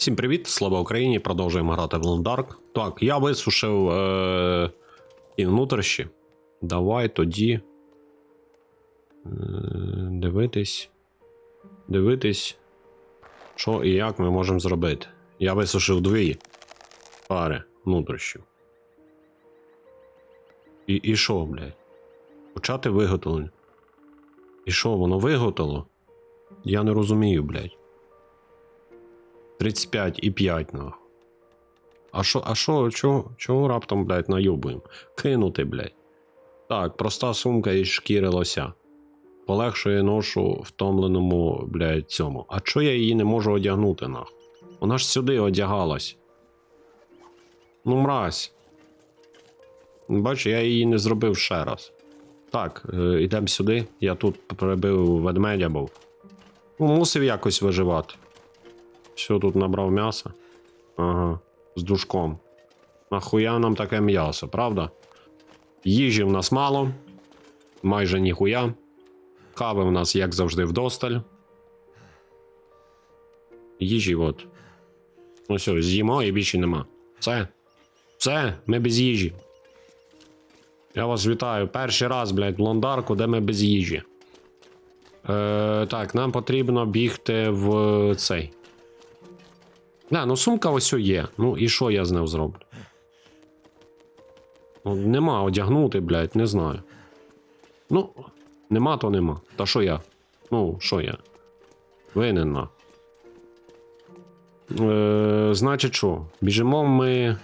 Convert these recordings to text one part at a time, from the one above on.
Всім привіт, слава Україні! Продовжуємо грати в Лондарк. Так, я висушив е- і внутрішні. Давай тоді. Е- дивитись. Дивитись, що і як ми можемо зробити. Я висушив дві пари внутрішніх. І, і що, блядь? Почати виготовлення. І що, воно виготовило? Я не розумію, блядь. 35 і 5 нахуй. А що, а чого, чого раптом, блядь, найобуємо? Кинути, блядь. Так, проста сумка із шкіри лося. Полегшує ношу втомленому, блядь, цьому. А чого я її не можу одягнути, нахуй? Вона ж сюди одягалась. Ну, мразь. Бачу, я її не зробив ще раз. Так, е, йдемо сюди. Я тут прибив ведмедя був. Ну, мусив якось виживати. Все, тут набрав м'яса. Ага, з душком. Нахуя нам таке м'ясо, правда? Їжі в нас мало, майже ніхуя. Кави в нас, як завжди, вдосталь. Їжі от. Ну все, з'їмо і більше нема. Все. Все, ми без їжі. Я вас вітаю. Перший раз, блядь, в Лондарку, де ми без їжі. Е, так, нам потрібно бігти в цей. Не, ну сумка ось є. Ну і що я з нею зроблю? Ну, нема одягнути, блядь, не знаю. Ну, нема, то нема. Та що я? Ну, що я? Винен на. Е, значить що? Біжимо ми.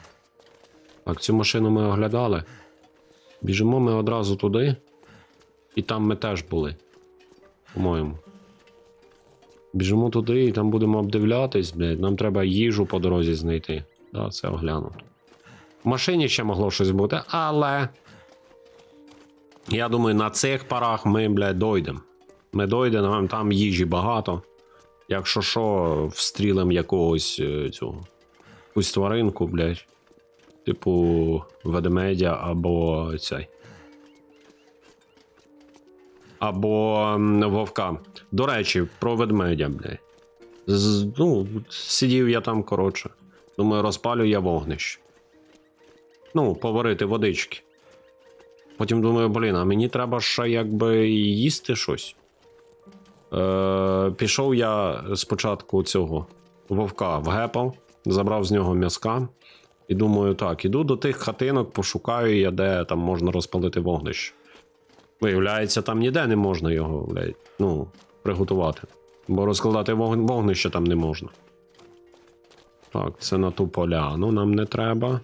Так, цю машину ми оглядали. Біжимо ми одразу туди. І там ми теж були. По-моєму. Біжимо туди і там будемо обдивлятись, блядь. Нам треба їжу по дорозі знайти. Да, це оглянути. В машині ще могло щось бути, але. Я думаю, на цих парах ми, блядь, дойдемо. Ми дойдемо, там їжі багато. Якщо що, встрілим якогось е, цього. Якусь тваринку, блядь. Типу ведмедя або цей. Або вовка. До речі, про ведмедя, блядь. З, ну, сидів я там, коротше. Думаю, розпалю я вогнище. Ну, поварити водички. Потім думаю, блін, а мені треба ще якби їсти щось. Е, пішов я спочатку цього вовка вгепав, забрав з нього м'язка. І думаю, так, іду до тих хатинок, пошукаю я, де там можна розпалити вогнище. Виявляється, там ніде не можна його, блядь, ну, приготувати. Бо розкладати вог- вогнище там не можна. Так, це на ту поляну нам не треба.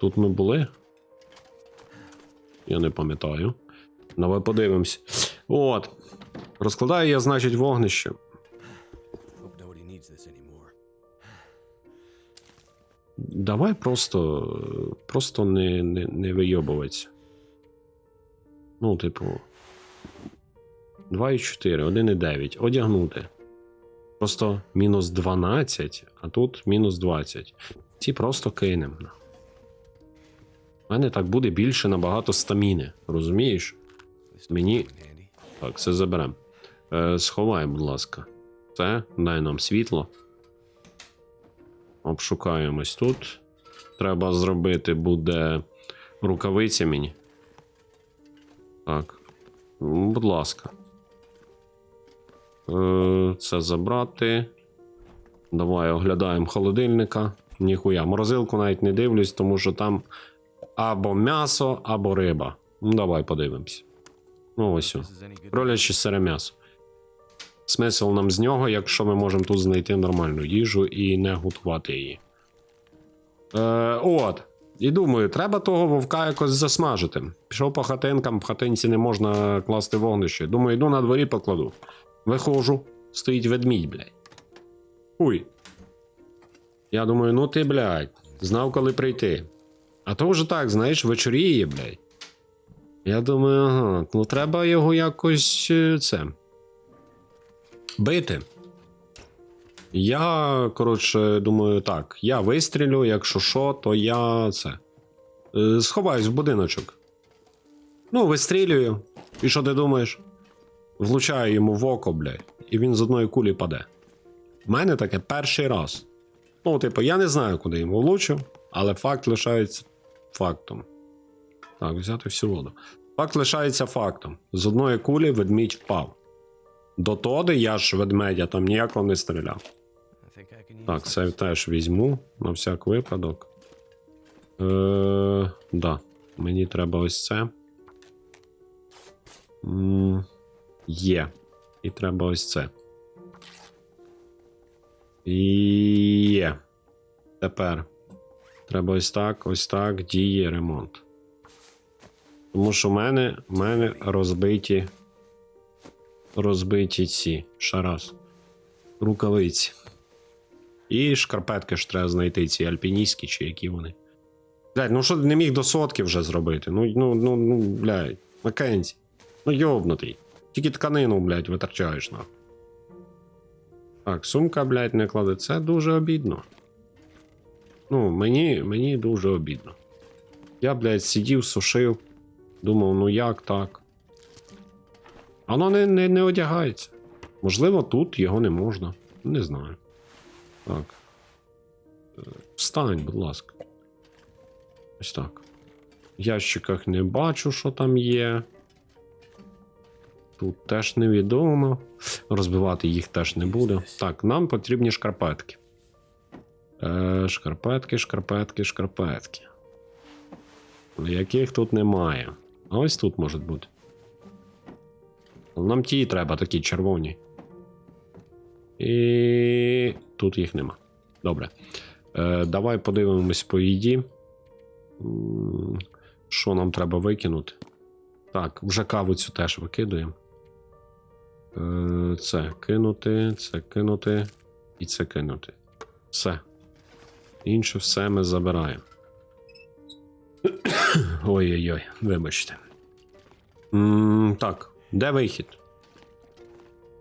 Тут ми були? Я не пам'ятаю. Давай подивимось. От. Розкладаю я, значить, вогнище. Давай просто. Просто не, не, не вийобуватися. Ну, типу. 2,4, 1,9. Одягнути. Просто мінус 12, а тут мінус 20. Ці просто кинем. У мене так буде більше набагато стаміни. Розумієш? Мені-. Так, це заберемо. Е, сховай, будь ласка. Це, дай нам світло. Обшукаємось тут. Треба зробити буде рукавиці мені. Так. Будь ласка. Е, це забрати. Давай оглядаємо холодильника. Ніхуя. Морозилку навіть не дивлюсь, тому що там або м'ясо, або риба. Ну, давай подивимось. Ну, ось. Кроляче сире м'ясо. Смисл нам з нього, якщо ми можемо тут знайти нормальну їжу і не готувати її. Е, от. І думаю, треба того вовка якось засмажити. Пішов по хатинкам, в хатинці не можна класти вогнище. Думаю, йду на дворі покладу. Виходжу, стоїть ведмідь, блядь. Уй. Я думаю, ну ти, блядь, знав, коли прийти. А то вже так, знаєш, вечоріє, блядь. Я думаю, ага, ну треба його якось е, це. Бити. Я, коротше, думаю, так, я вистрілю, якщо що, то я це. е, Сховаюсь в будиночок. Ну, вистрілюю. І що ти думаєш? Влучаю йому в око, блядь, і він з одної кулі паде. В мене таке перший раз. Ну, типу, я не знаю, куди йому влучив, але факт лишається фактом. Так, взяти всю воду. Факт лишається фактом. З одної кулі ведмідь впав. До тоди я ж ведмедя там ніякого не стріляв. Так, це теж візьму на всяк випадок. Е, да. Мені треба ось це. М, Є. І треба ось це. Є. Тепер. Треба ось так, ось так, діє ремонт. Тому що в мене, в мене розбиті. Розбиті ці. Шарас. Рукавиці. І шкарпетки ж треба знайти, ці альпіністські чи які вони. Блядь, ну що ти не міг до сотки вже зробити? Ну, ну, ну, ну, блядь, Маккензі. Ну йобнутий. Тільки тканину, блядь, витрачаєш на. Так, сумка, блядь, не кладе. Це дуже обідно. Ну, мені, мені дуже обідно. Я, блядь, сидів, сушив, думав, ну як так? Воно не, не, не одягається. Можливо, тут його не можна. Не знаю. Так. Встань, будь ласка. Ось так. В ящиках не бачу, що там є. Тут теж невідомо. Розбивати їх теж не буду. Так, нам потрібні шкарпетки. Е, шкарпетки, шкарпетки, шкарпетки. Яких тут немає. А ось тут можуть бути. Нам ті треба, такі червоні. І тут їх нема. Добре. Е, давай подивимось по їді. Що нам треба викинути? Так, вже каву цю теж викидуємо. Е, це кинути, це кинути і це кинути. Все. Інше все ми забираємо. Ой-ой-ой, вибачте. М, так, де вихід?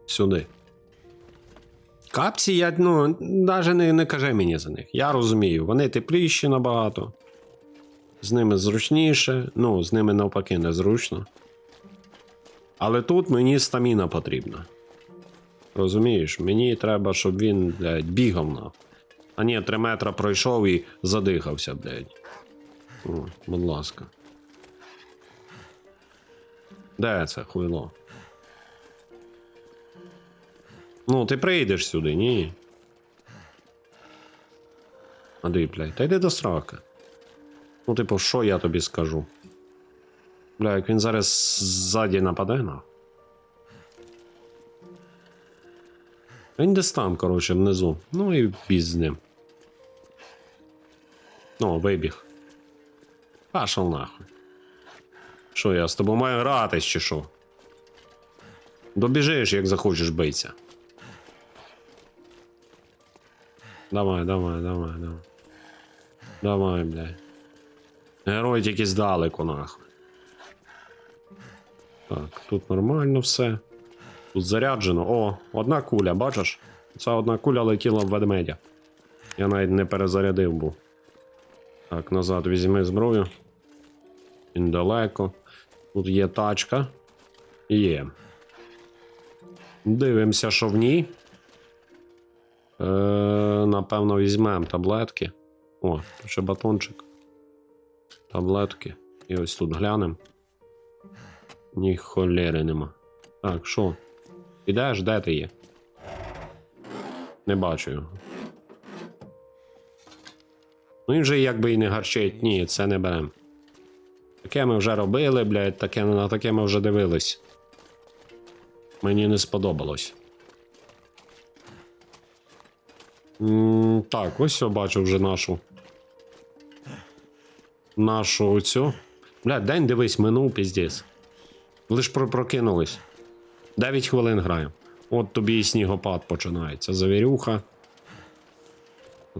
Сюди. Капці, я, ну, навіть не, не кажи мені за них. Я розумію, вони тепліші набагато. З ними зручніше, ну, з ними навпаки незручно. Але тут мені стаміна потрібна. Розумієш, мені треба, щоб він, блядь, бігав на. А ні, 3 метра пройшов і задихався, блядь. О, будь ласка. Де це хуйло? Ну, ти прийдеш сюди, ні. А де, блядь, та йди до срака. Ну, типу, що я тобі скажу? Бля, як він зараз ззаді нападе на. Він десь там, коротше, внизу. Ну і біз з ним. Ну, вибіг. Пашел нахуй. Що я з тобою маю гратись чи що? Добіжиш, як захочеш битися. Давай, давай, давай, давай. Давай, блядь. Герой тільки здалеку, нахуй. Так, тут нормально все. Тут заряджено. О, одна куля, бачиш? Ця одна куля летіла в ведмедя. Я навіть не перезарядив був. Так, назад візьми зброю. Він далеко. Тут є тачка. Є. Дивимося, що в ній. Е, напевно, візьмемо таблетки. О, ще батончик. Таблетки. І ось тут глянемо. Ні нема. Так, що? Ідеш, де ти є? Не бачу його. Ну він же якби і не гарчить. Ні, це не берем. Таке ми вже робили, блядь, таке, на таке ми вже дивились. Мені не сподобалось. Так, ось я бачу вже нашу. Нашу оцю. Бля, день дивись, минув піздець. Лиш про прокинулись. 9 хвилин граю. От тобі і снігопад починається. Завірюха.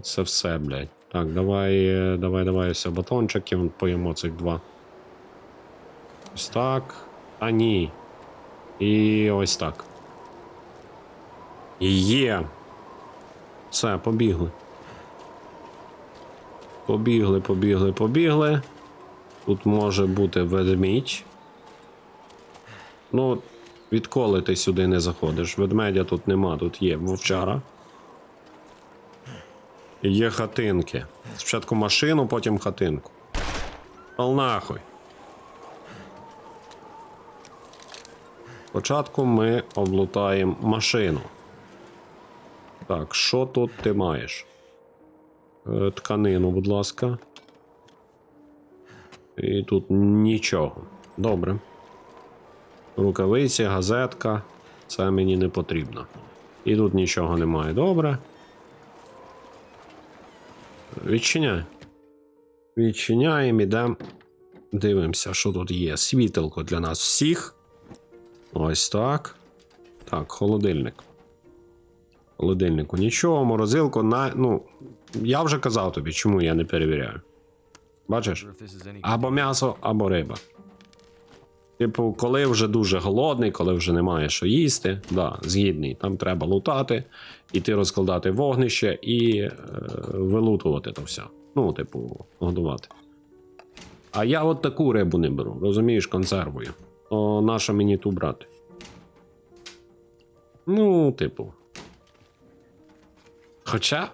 Це все, блядь. Так, давай, е, давай, давай ось батончиків поїмо цих два. Ось так. А ні. І ось так. Є. Все, побігли. Побігли, побігли, побігли. Тут може бути ведмідь. Ну, відколи ти сюди не заходиш? Ведмедя тут нема, тут є вовчара. Є хатинки. Спочатку машину, потім хатинку. Пал нахуй. Спочатку ми облутаємо машину. Так, що тут ти маєш? Е, Тканину, будь ласка. І тут нічого. Добре. Рукавиці, газетка. Це мені не потрібно. І тут нічого немає. Добре. Відчиняй. Відчиняємо, ідемо. Дивимося, що тут є. Світилко для нас всіх. Ось так. Так, холодильник. Холодильнику нічого, морозилку на. Ну, я вже казав тобі, чому я не перевіряю. Бачиш? Або м'ясо, або риба. Типу, коли вже дуже голодний, коли вже немає що їсти, да, згідний, там треба лутати, іти розкладати вогнище і е, вилутувати то все. Ну, типу, годувати. А я от таку рибу не беру, розумієш, консервую. То наша мені ту брати. Ну, типу. Хоча,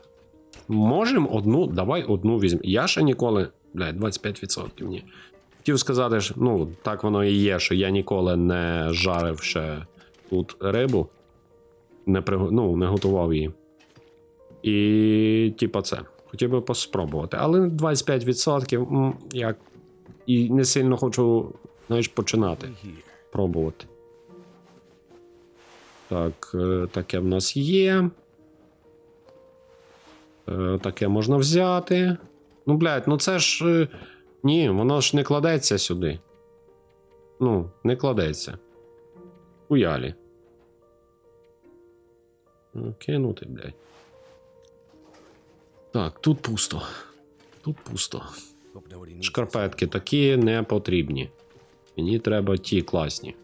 можемо одну, давай одну візьмемо. Я ще ніколи, блядь, 25% ні. Хотів сказати, що ну, так воно і є, що я ніколи не жарив ще тут рибу, не, пригу... ну, не готував її. І, типа, це. Хотів би поспробувати. Але 25% м, як. І не сильно хочу, знаєш, починати пробувати. Так, е, таке в нас є. Е, Таке можна взяти. Ну, блядь, ну це ж. е, Ні, воно ж не кладеться сюди. Ну, не кладеться. Уялі. Ну, Кинути, блядь. Так, тут пусто. Тут пусто. Шкарпетки такі не потрібні. Мені треба ті класні.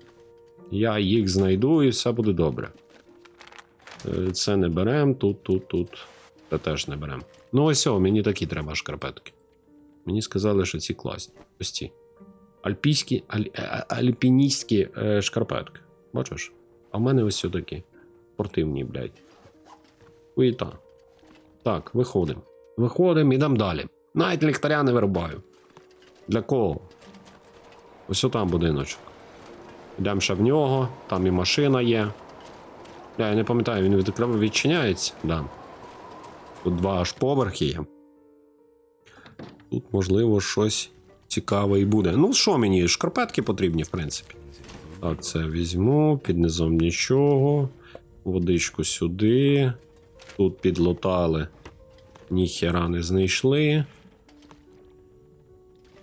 Я їх знайду і все буде добре. Е, Це не берем, тут, тут, тут. Це теж не берем. Ну ось о, мені такі треба шкарпетки. Мені сказали, що ці класні. Ось ці. Альпійські, аль, е, е, альпіністські е, шкарпетки. Бачиш? А в мене ось такі. Спортивні, блядь. Хуєта. Так, виходимо. Виходимо, ідемо далі. Навіть ліхтаря не вирубаю. Для кого? Ось там будиночок. Йдемо ще в нього, там і машина є. Я, не пам'ятаю, він відчиняється. Да. Тут два аж поверхи є. Тут, можливо, щось цікаве і буде. Ну, що мені? Шкарпетки потрібні, в принципі. Так, це візьму, під низом нічого. Водичку сюди. Тут підлутали. Ніхера не знайшли.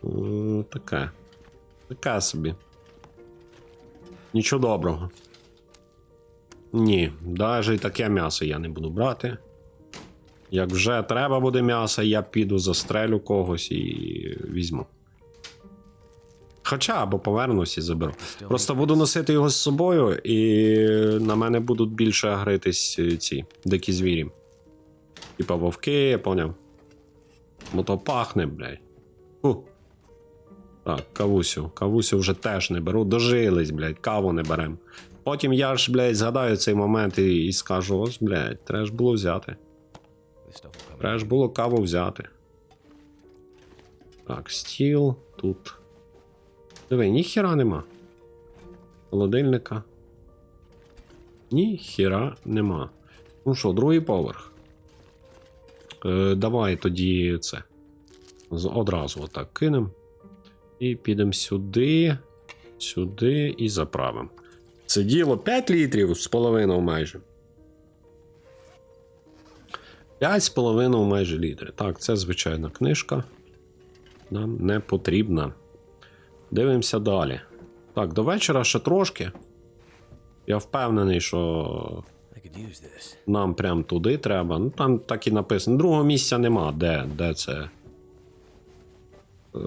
М, Таке. Таке собі. Нічого доброго. Ні, навіть таке м'ясо я не буду брати. Як вже треба буде м'ясо, я піду застрелю когось і візьму. Хоча або повернусь і заберу. Просто буду носити його з собою, і на мене будуть більше гритись е, ці дикі звірі. Типа вовки, я поняв. Бо то пахне, блядь. Фу. Так, кавусю. Кавусю вже теж не беру. Дожились, блядь, каву не берем. Потім я ж, блядь, згадаю цей момент і, і скажу: ось, блядь, треба ж було взяти. Треба ж було каву взяти. Так, стіл тут. Диви, ніхіра нема. Холодильника. Ніхіра нема. Ну що, другий поверх. Е, давай тоді це. Одразу отак кинемо. І підемо сюди, сюди і заправимо. Це діло 5 літрів з половиною майже. 5,5 майже літри. Так, це звичайна книжка. Нам не потрібна. Дивимося далі. Так, до вечора ще трошки. Я впевнений, що нам прям туди треба. Ну там так і написано. Другого місця нема, де, де це. Е,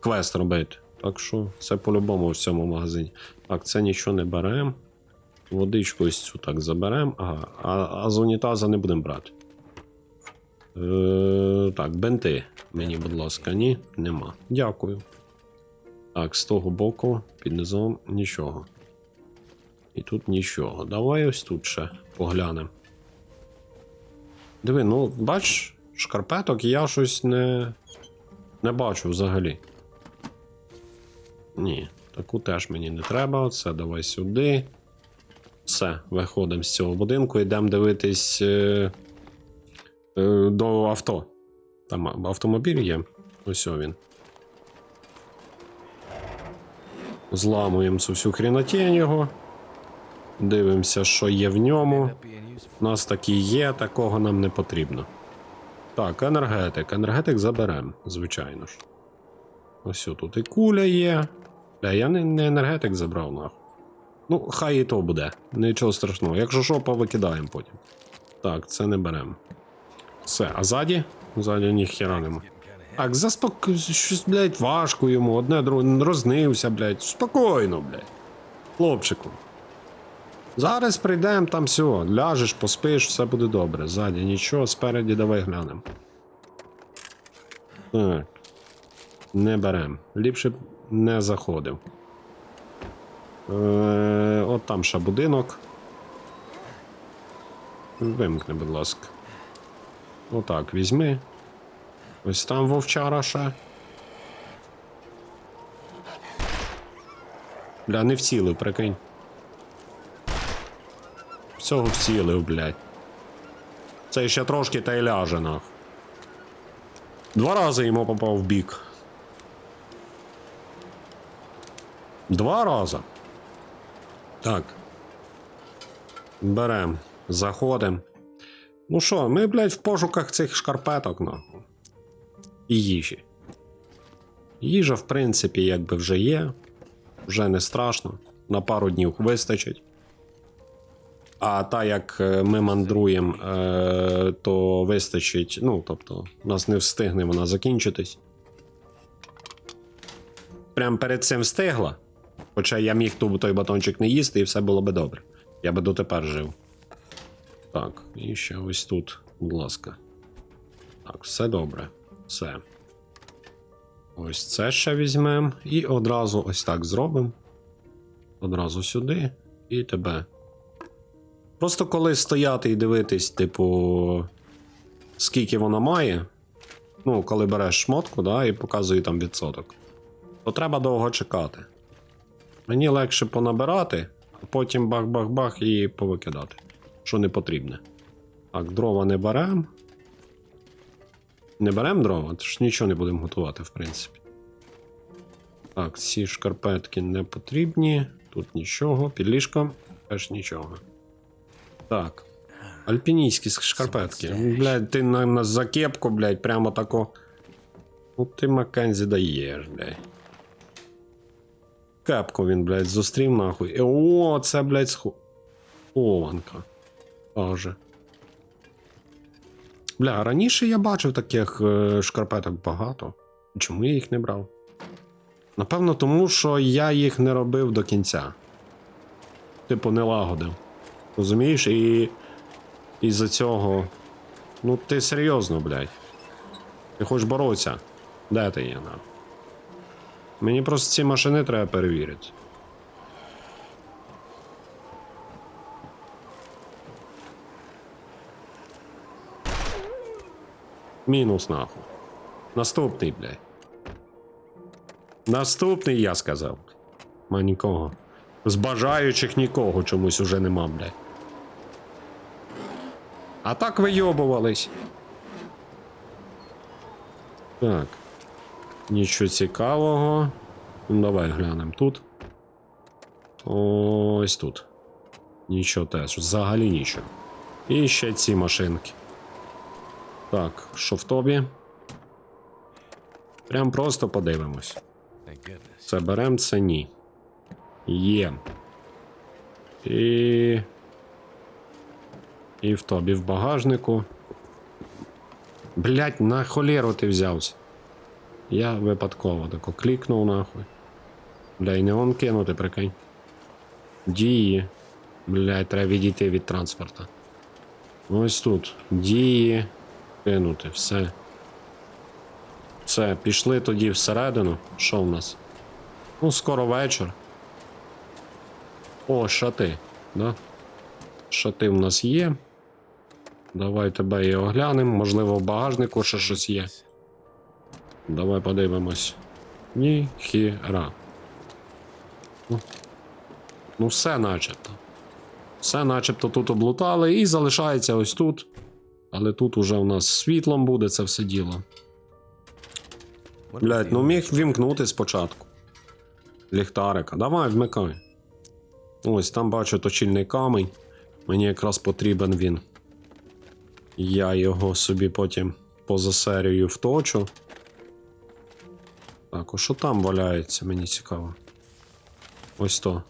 квест робити. Так що це по-любому в цьому магазині. Так, це нічого не беремо. Водичку ось цю так заберемо. Ага, а, а з унітаза не будемо брати. Е, так, бенти. Мені, будь ласка, ні, нема. Дякую. Так, з того боку, під низом нічого. І тут нічого. Давай ось тут ще поглянемо. Диви, ну, бач, шкарпеток я щось не. не бачу взагалі. Ні, таку теж мені не треба. Це давай сюди. Все, виходимо з цього будинку, йдемо дивитись е, е, до авто. Там автомобіль є. Ось він. Зламуємо цю всю хрінотень його. Дивимося, що є в ньому. У нас такі є, такого нам не потрібно. Так, енергетик. Енергетик заберемо, звичайно ж. Ось тут і куля є. Бля, я не, не енергетик забрав, нахуй. Ну, хай і то буде. Нічого страшного. Якщо що, повикидаємо потім. Так, це не беремо. Все, а ззаді? Ззаді ніхера нема. Так, заспок... Щось, блядь, важко йому. Одне друге рознився, блядь. Спокійно, блядь. Хлопчику. Зараз прийдемо там все. Ляжеш, поспиш, все буде добре. Ззаді нічого, спереді давай глянемо. Так. Не берем. Ліпше б не заходив. Е, от там ще будинок. Вимкни, будь ласка. Отак, візьми. Ось там вовчара ще. Бля, не вцілив, прикинь. Всього вцілив, блядь. Це ще трошки та й ляже, нах. Два рази йому попав в бік. Два рази. Так. Берем. Заходим. Ну що, ми, блядь, в пошуках цих шкарпеток, нахуй. І їжі. Їжа, в принципі, якби вже є. Вже не страшно. На пару днів вистачить. А та як е, ми мандруємо, е, то вистачить. Ну, тобто, нас не встигне вона закінчитись. Прям перед цим встигла. Хоча я міг той батончик не їсти, і все було би добре. Я би дотепер жив. Так, і ще ось тут, будь ласка. Так, все добре. Все. Ось це ще візьмемо. І одразу ось так зробимо. Одразу сюди і тебе. Просто коли стояти і дивитись, типу, скільки вона має. Ну, коли береш шмотку, да, і показує там відсоток, то треба довго чекати. Мені легше понабирати, а потім бах-бах-бах і повикидати. Що не потрібне. Так, дрова не беремо. Не беремо дрова, тож нічого не будемо готувати, в принципі. Так, ці шкарпетки не потрібні. Тут нічого. Під ліжком теж нічого. Так. Альпінійські шкарпетки. Блядь, ти на, на за кепку, блядь, прямо тако. Ну ти Маккензі даєш, блядь. Кепку він, блядь, зустрів нахуй. О, це, блядь, сху. Ованка. Боже. Бля, раніше я бачив таких е, шкарпеток багато. Чому я їх не брав? Напевно, тому що я їх не робив до кінця. Типу, не лагодив. Розумієш? І. Із-за цього. Ну, ти серйозно, блядь. Ти хочеш боротися? Де ти є, на? Мені просто ці машини треба перевірити. Мінус нахуй. Наступний, блядь. Наступний, я сказав. Ма нікого. З бажаючих нікого чомусь уже нема, блядь. А так вийобувались. Так. Нічого цікавого. Ну, давай глянемо тут. Ось тут. Нічого теж. Взагалі нічого. І ще ці машинки. Так, що в тобі? Прям просто подивимось. Це берем, це ні. Є. І. І в тобі в багажнику. Блять, на холєру ти взявся. Я випадково тако клікнув нахуй. Бля, і не он кинути, прикинь. Дії. Блять, треба відійти від транспорта. Ось тут. Дії. Кинути, все. Все, пішли тоді всередину. Що в нас? Ну, скоро вечір. О, шати, да? Шати в нас є. Давай тебе і оглянемо. Можливо, в багажнику ще щось є. Давай подивимось. Ні, хіра. Ну, ну все начебто. Все начебто тут облутали і залишається ось тут. Але тут уже у нас світлом буде це все діло. Блять, ну міг вімкнути спочатку. Ліхтарика. Давай, вмикай. Ось там бачу точильний камінь. Мені якраз потрібен він. Я його собі потім поза серією вточу. Так, а що там валяється, мені цікаво. Ось то.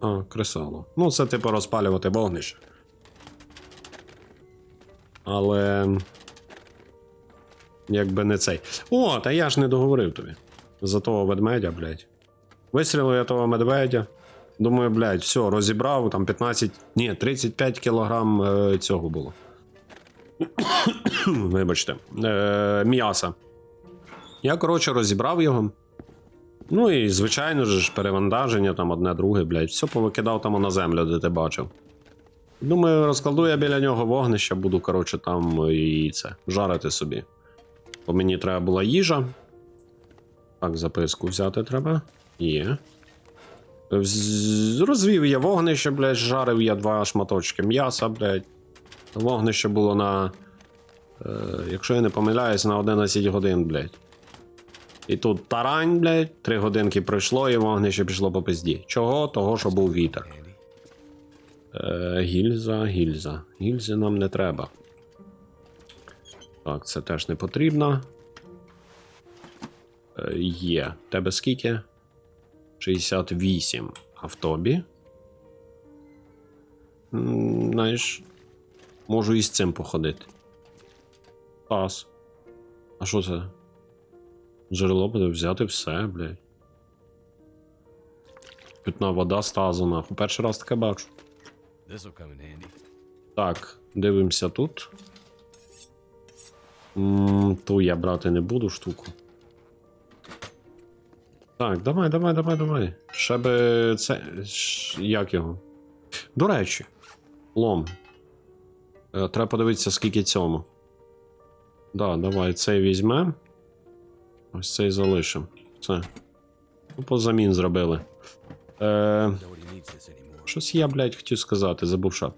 А, кресало. Ну, це типу розпалювати вогнище. Але. Якби не цей. О, та я ж не договорив тобі. За того ведмедя, блядь. Вистрілив я того медведя. Думаю, блядь, все, розібрав, там 15. Ні, 35 кілограм е, цього було. Вибачте. Е, м'яса. Я, коротше, розібрав його. Ну і, звичайно ж, перевантаження, там одне друге, блядь, все повикидав там на землю, де ти бачив. Думаю, розкладу я біля нього вогнище, буду, коротше, там і це, жарити собі. Бо мені треба була їжа. Так, записку взяти треба. Є. Розвів я вогнище, блядь, жарив я два шматочки м'яса, блядь. Вогнище було на. Е, якщо я не помиляюсь, на 11 годин, блядь. І тут тарань, блядь, 3 годинки пройшло, і вогнище пішло по пизді. Чого? Того, що був вітер. Е, гільза, гільза. Гільзи нам не треба. Так, це теж не потрібно. Е, є. Тебе скільки? 68. А в тобі? Знаєш, можу і з цим походити. Пас. А що це? Джерело буде взяти все, блядь. Питна вода з нахуй. Перший раз таке бачу. Так, дивимося тут. М, Ту я брати не буду штуку. Так, давай, давай, давай, давай. Ще би це. Як його? До речі, лом. Е, Треба подивитися, скільки цьому. Да, давай, цей візьмем. Ось цей залишимо. Це. Ну, позамін зробили. Е. Щось я, блядь, хотів сказати, забув що.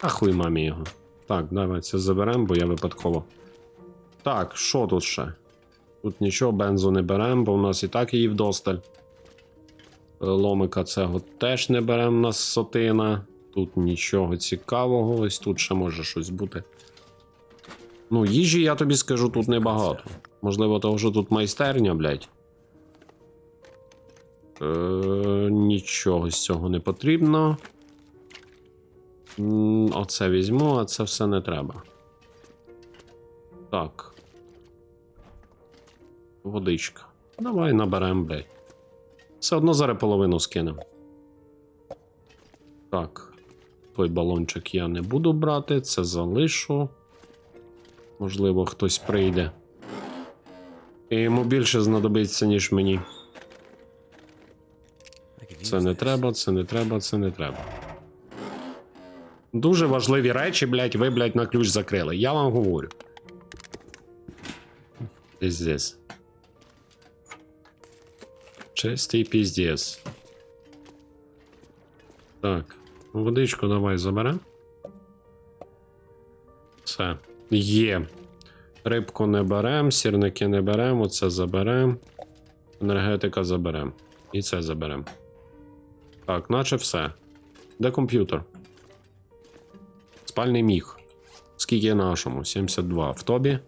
А хуй мамі його. Так, давай це заберемо, бо я випадково. Так, що тут ще? Тут нічого, бензу не беремо, бо у нас і так її вдосталь. Ломика цього теж не беремо, нас сотина. Тут нічого цікавого, ось тут ще може щось бути. Ну, їжі, я тобі скажу, тут небагато. Можливо, того, що тут майстерня, блядь. Е, нічого з цього не потрібно. Оце візьму, а це все не треба. Так. Водичка. Давай наберемо, блядь. Все одно зараз половину скинемо. Так. Той балончик я не буду брати, це залишу. Можливо, хтось прийде. І йому більше знадобиться, ніж мені. Це не треба, це не треба, це не треба. Дуже важливі речі, блядь, ви, блядь, на ключ закрили. Я вам говорю. Піздець. Чистий піздець. Так. Водичку давай заберем. Все. Є. Рибку не берем, сірники не берем, оце заберем. Енергетика заберем. І це заберем. Так, наче все. Де комп'ютер? Спальний міг. Скільки нашому? 72. В тобі?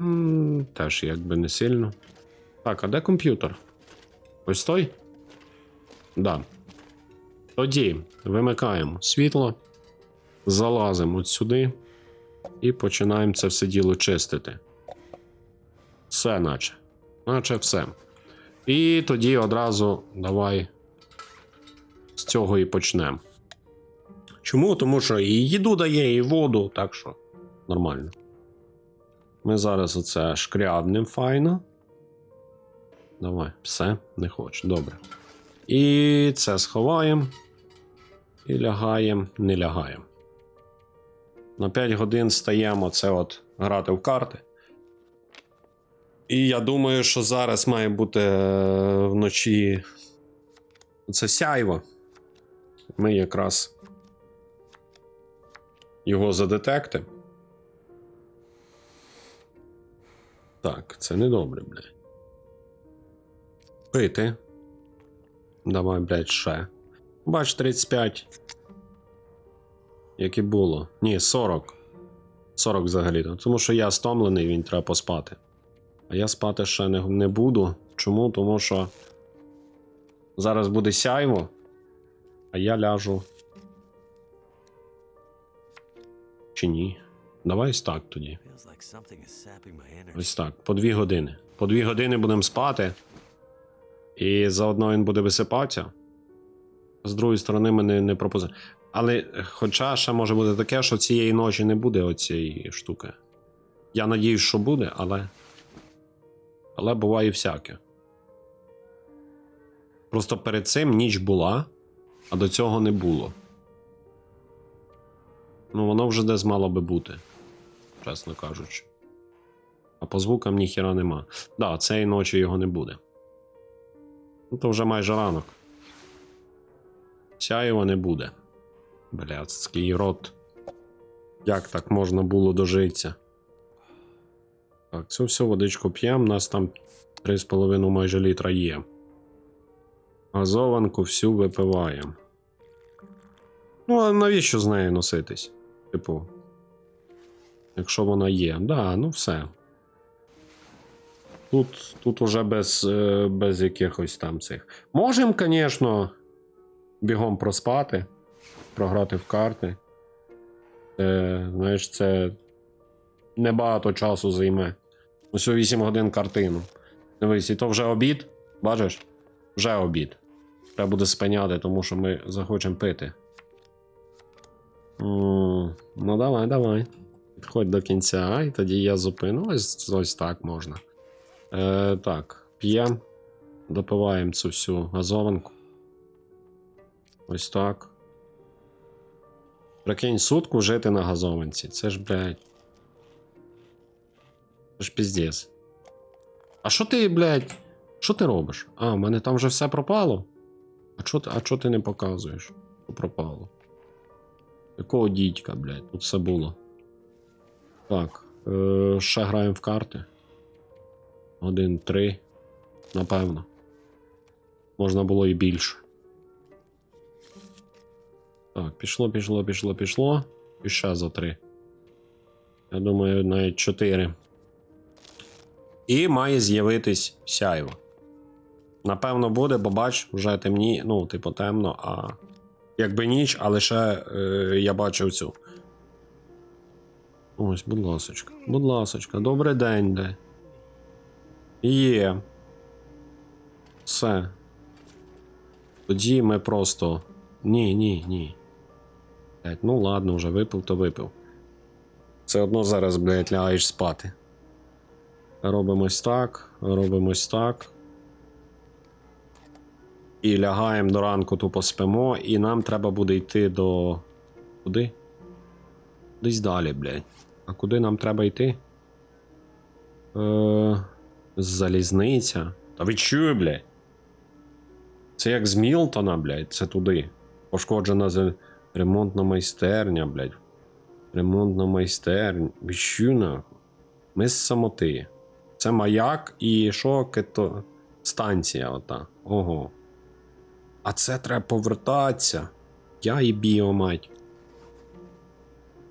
М теж якби не сильно. Так, а де комп'ютер? Ось той? Да. Тоді вимикаємо світло, залазимо от сюди і починаємо це все діло чистити. Все, наче. Наче все. І тоді одразу давай з цього і почнемо. Чому? Тому що і їду дає, і воду, так що нормально. Ми зараз оце шкрябнем файно. Давай, все, не хочу. Добре. І це сховаємо. І лягаємо, не лягаємо. На 5 годин стаємо це от грати в карти. І я думаю, що зараз має бути е, вночі це сяйво. Ми якраз його задетектимо. Так, це не добре, блядь. Пити. Давай, блядь, ще. Бач, 35. Як і було. Ні, 40. 40 взагалі-то. Тому що я стомлений, він треба поспати. А я спати ще не, не буду. Чому? Тому що зараз буде сяйво, а я ляжу. Чи ні? Давай ось так тоді. Ось так. По дві години. По дві години будемо спати. І заодно він буде висипатися. З другої сторони, ми не, не пропозиція. Але, е, хоча ще може бути таке, що цієї ночі не буде оцієї штуки. Я надіюсь, що буде, але. Але буває всяке. Просто перед цим ніч була, а до цього не було. Ну, воно вже десь мало би бути, чесно кажучи. А по звукам ніхіра нема. Да, цієї ночі його не буде. Ну, то вже майже ранок. Сяєва не буде. Блядський рот. Як так можна було дожитися? Так, цю всю водичку п'ємо, у нас там 3,5 майже літра є. Газованку всю випиваємо. Ну, а навіщо з нею носитись? Типу. Якщо вона є. Да, ну все. Тут, тут уже без, е, без якихось там цих. Можемо, звісно, бігом проспати, програти в карти. Це, знаєш, це небагато часу займе. Ось 8 годин картину. Дивись, і то вже обід. Бачиш? Вже обід. Треба буде спиняти, тому що ми захочемо пити. Ну, давай, давай. Підходь до кінця, і тоді я зупину. Ось, ось так можна. Е, так, п'ємо, допиваємо цю всю газованку. Ось так. Прикинь, сутку жити на газованці. Це ж, блядь. Це ж піздець. А що ти, блядь? Що ти робиш? А, в мене там вже все пропало. А чо, а ти не показуєш? Що пропало? Якого дідька, блядь, тут все було. Так, е, ще граємо в карти. Один, три. Напевно. Можна було і більше. Так, пішло, пішло, пішло, пішло. І ще за три. Я думаю, навіть чотири. І має з'явитись сяйво. Напевно, буде, бо бач, вже темні, ну, типу, темно, а якби ніч, але ще е, я бачив цю. Ось, будь ласочка, будь ласочка, добрий день, де. Є. Все. Тоді ми просто. Ні, ні, ні. Блять, ну ладно, вже випив, то випив. Все одно зараз, блядь, лягаєш спати. Робимо ось так, робимо ось так. І лягаємо до ранку, тупо спимо, і нам треба буде йти до. Куди? Десь далі, блядь. А куди нам треба йти? Е... Залізниця. Та ви чує, блядь? Це як з Мілтона, блядь, це туди. Пошкоджена. Ремонтна майстерня, блядь. Ремонтна майстерня. Чую, нахуй? Ми з самоти. Це маяк і що кето. Станція ота. Ого. А це треба повертатися. Я і біо, мать.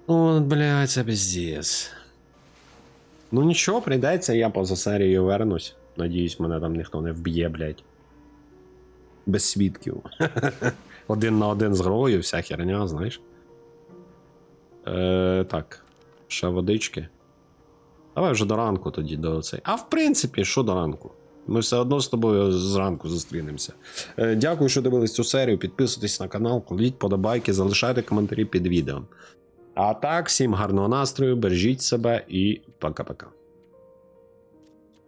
О, блядь, це пиздец. Ну нічого, прийдеться, я поза серією вернусь. Надіюсь, мене там ніхто не вб'є, блядь. Без свідків. один на один з грою, вся херня, знаєш. Е, так. Ще водички. Давай вже до ранку тоді до цей. А в принципі, що до ранку? Ми все одно з тобою зранку зустрінемося. Е, дякую, що дивились цю серію. Підписуйтесь на канал, кладіть подобайки, залишайте коментарі під відео. А так, всім гарного настрою, бережіть себе і пока-пока.